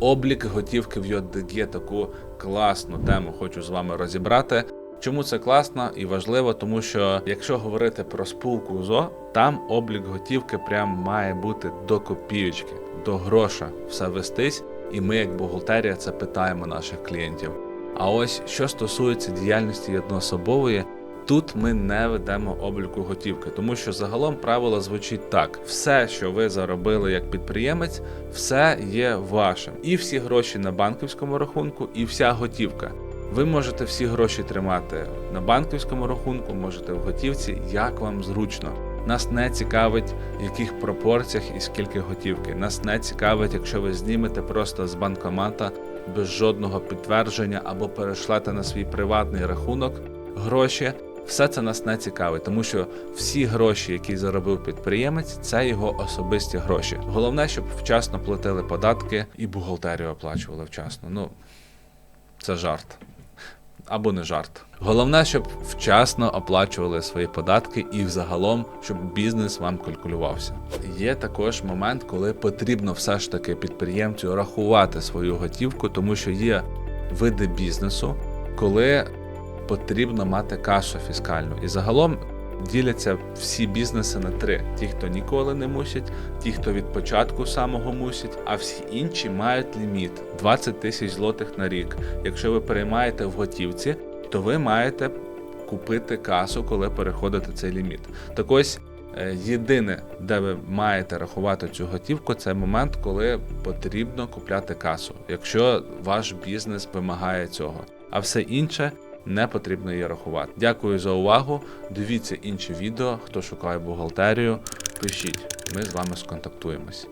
облік готівки в JDG, таку класну тему хочу з вами розібрати. Чому це класно і важливо? Тому що якщо говорити про спілку ЗО, там облік готівки прям має бути до копійочки, до гроша все вестись, і ми, як бухгалтерія, це питаємо наших клієнтів. А ось що стосується діяльності одноособової, тут ми не ведемо обліку готівки, тому що загалом правило звучить так: все, що ви заробили як підприємець, все є вашим. І всі гроші на банківському рахунку, і вся готівка. Ви можете всі гроші тримати на банківському рахунку, можете в готівці, як вам зручно. Нас не цікавить, в яких пропорціях і скільки готівки. Нас не цікавить, якщо ви знімете просто з банкомата без жодного підтвердження або перешлете на свій приватний рахунок гроші. Все це нас не цікавить, тому що всі гроші, які заробив підприємець, це його особисті гроші. Головне, щоб вчасно платили податки і бухгалтерію оплачували вчасно. Ну це жарт. Або не жарт. Головне, щоб вчасно оплачували свої податки і взагалом, щоб бізнес вам калькулювався. Є також момент, коли потрібно все ж таки підприємцю рахувати свою готівку, тому що є види бізнесу, коли потрібно мати касу фіскальну. І загалом діляться всі бізнеси на три: ті, хто ніколи не мусять, ті, хто від початку самого мусять, а всі інші мають ліміт 20 тисяч злотих на рік. Якщо ви переймаєте в готівці, то ви маєте купити касу, коли переходите цей ліміт. Так ось. е, Єдине, де ви маєте рахувати цю готівку, це момент, коли потрібно купляти касу, якщо ваш бізнес вимагає цього. А все інше не потрібно її рахувати. Дякую за увагу. Дивіться інші відео. Хто шукає бухгалтерію, пишіть. Ми з вами сконтактуємось.